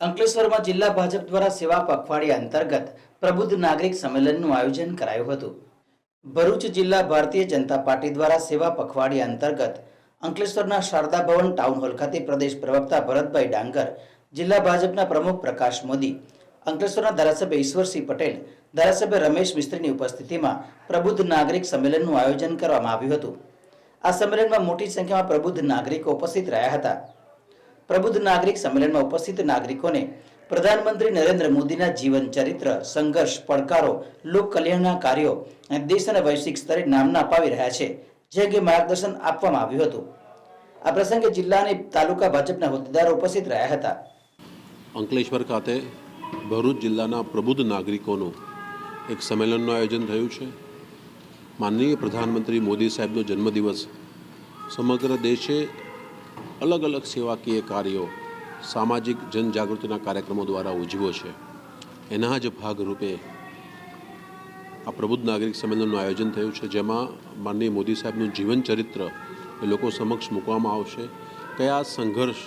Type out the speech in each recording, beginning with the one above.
અંકલેશ્વરમાં જિલ્લા ભાજપ દ્વારા સેવા પખવાડિયા અંતર્ગત પ્રબુદ્ધ નાગરિક સંમેલનનું આયોજન કરાયું હતું. ભરૂચ જિલ્લા ભારતીય જનતા પાર્ટી દ્વારા સેવા પખવાડિયા અંતર્ગત અંકલેશ્વરના શારદા ભવન ટાઉન હોલ ખાતે પ્રદેશ પ્રવક્તા ભરતભાઈ ડાંગર, જિલ્લા ભાજપના પ્રમુખ પ્રકાશ મોદી, અંકલેશ્વરના ધારાસભ્ય ઈશ્વરસિંહ પટેલ, ધારાસભ્ય રમેશ મિસ્ત્રીની ઉપસ્થિતિમાં પ્રબુદ્ધ નાગરિક સંમેલનનું આયોજન કરવામાં આવ્યું હતું. આ સંમેલનમાં મોટી સંખ્યામાં પ્રબુદ્ધ નાગરિકો ઉપસ્થિત રહ્યા હતા. પ્રબુદ્ધ નાગરિક સંમેલનમાં ઉપસ્થિત નાગરિકોને પ્રધાનમંત્રી નરેન્દ્ર મોદીના જીવન ચરિત્ર, સંઘર્ષ, પડકારો, લોક કલ્યાણના કાર્યો અને દેશ અને વૈશ્વિક સ્તરે નામના અપાવી રહ્યા છે, જે અંગે માર્ગદર્શન આપવામાં આવ્યું હતું. આ પ્રસંગે જિલ્લા અને તાલુકા ભાજપના હોદ્દેદારો ઉપસ્થિત રહ્યા હતા. અંકલેશ્વર ખાતે ભરૂચ જિલ્લાના પ્રબુદ્ધ નાગરિકોનું એક સંમેલનનું આયોજન થયું છે. માનનીય પ્રધાનમંત્રી મોદી સાહેબનો જન્મદિવસ સમગ્ર દેશે અલગ અલગ સેવાકીય કાર્યો સામાજિક જનજાગૃતિના કાર્યક્રમો દ્વારા ઉજવ્યો છે. એના જ ભાગરૂપે આ પ્રબુદ્ધ નાગરિક સંમેલનનું આયોજન થયું છે, જેમાં માનનીય મોદી સાહેબનું જીવન ચરિત્ર એ લોકો સમક્ષ મૂકવામાં આવશે. કયા સંઘર્ષ,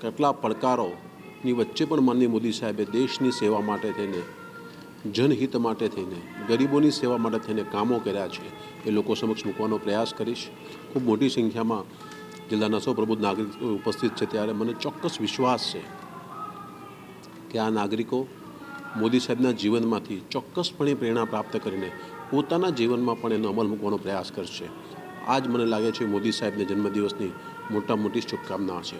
કેટલા પડકારોની વચ્ચે પણ માનનીય મોદી સાહેબે દેશની સેવા માટે થઈને, જનહિત માટે થઈને, ગરીબોની સેવા માટે થઈને કામો કર્યા છે એ લોકો સમક્ષ મૂકવાનો પ્રયાસ કરીશ. ખૂબ મોટી સંખ્યામાં જિલ્લાના સૌ પ્રબુદ્ધ નાગરિકો ઉપસ્થિત છે ત્યારે મને ચોક્કસ વિશ્વાસ છે કે આ નાગરિકો મોદી સાહેબના જીવનમાંથી ચોક્કસપણે પ્રેરણા પ્રાપ્ત કરીને પોતાના જીવનમાં પણ એનો અમલ મૂકવાનો પ્રયાસ કરશે. આ જ મને લાગે છે મોદી સાહેબને જન્મદિવસની મોટા મોટી શુભકામના છે.